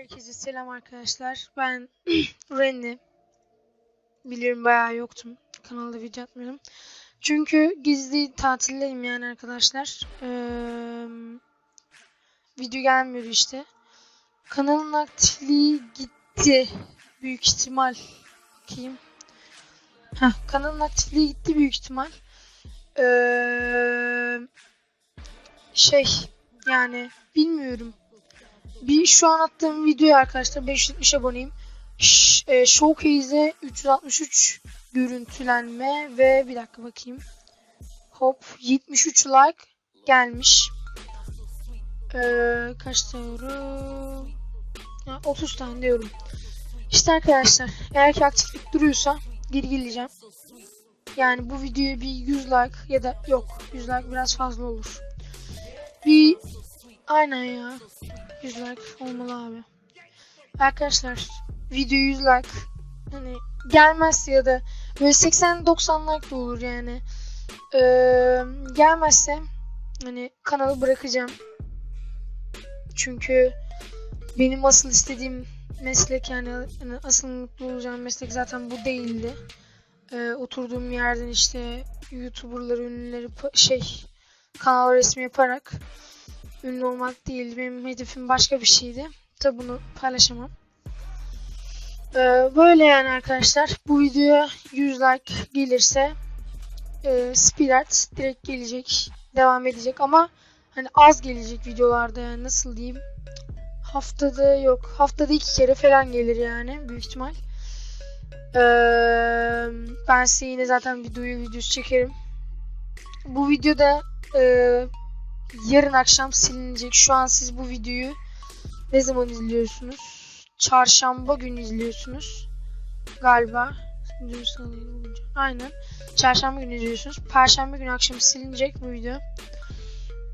Herkese selam arkadaşlar. Ben Renny. Biliyorum bayağı yoktum. Kanalda video atmıyorum. Çünkü gizli tatildeyim yani arkadaşlar. Ee, video gelmiyordu işte. Kanalın aktifliği gitti. Büyük ihtimal. Bakayım. Heh, kanalın aktifliği gitti büyük ihtimal. Ee, şey yani bilmiyorum. Bir şu an attığım videoya arkadaşlar 570 aboneyim. E, Showcase'e 363 görüntülenme ve bir dakika bakayım. Hop 73 like gelmiş. Ee, kaç diyorum? Ha, 30 tane diyorum. İşte arkadaşlar eğer ki aktiflik duruyorsa geri geleceğim. Yani bu videoya bir 100 like ya da yok 100 like biraz fazla olur. Bir aynen ya 100 like olmalı abi. Arkadaşlar video 100 like hani gelmezse ya da böyle 80-90 like de olur yani. Ee, gelmezse hani kanalı bırakacağım. Çünkü benim asıl istediğim meslek yani hani asıl mutlu olacağım meslek zaten bu değildi. Ee, oturduğum yerden işte YouTuber'ları, ünlüleri şey kanal resmi yaparak ünlü olmak değil. Benim hedefim başka bir şeydi. Tabi bunu paylaşamam. Ee, böyle yani arkadaşlar. Bu videoya 100 like gelirse e, Speed Art direkt gelecek. Devam edecek ama hani az gelecek videolarda yani nasıl diyeyim. Haftada yok. Haftada iki kere falan gelir yani büyük ihtimal. Ee, ben size yine zaten bir duyuru videosu çekerim. Bu videoda e, yarın akşam silinecek. Şu an siz bu videoyu ne zaman izliyorsunuz? Çarşamba günü izliyorsunuz. Galiba. Dün olunca. Aynen. Çarşamba günü izliyorsunuz. Perşembe günü akşam silinecek bu video.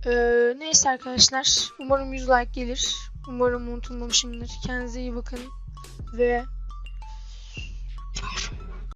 Ee, neyse arkadaşlar. Umarım 100 like gelir. Umarım unutulmamışımdır. Kendinize iyi bakın. Ve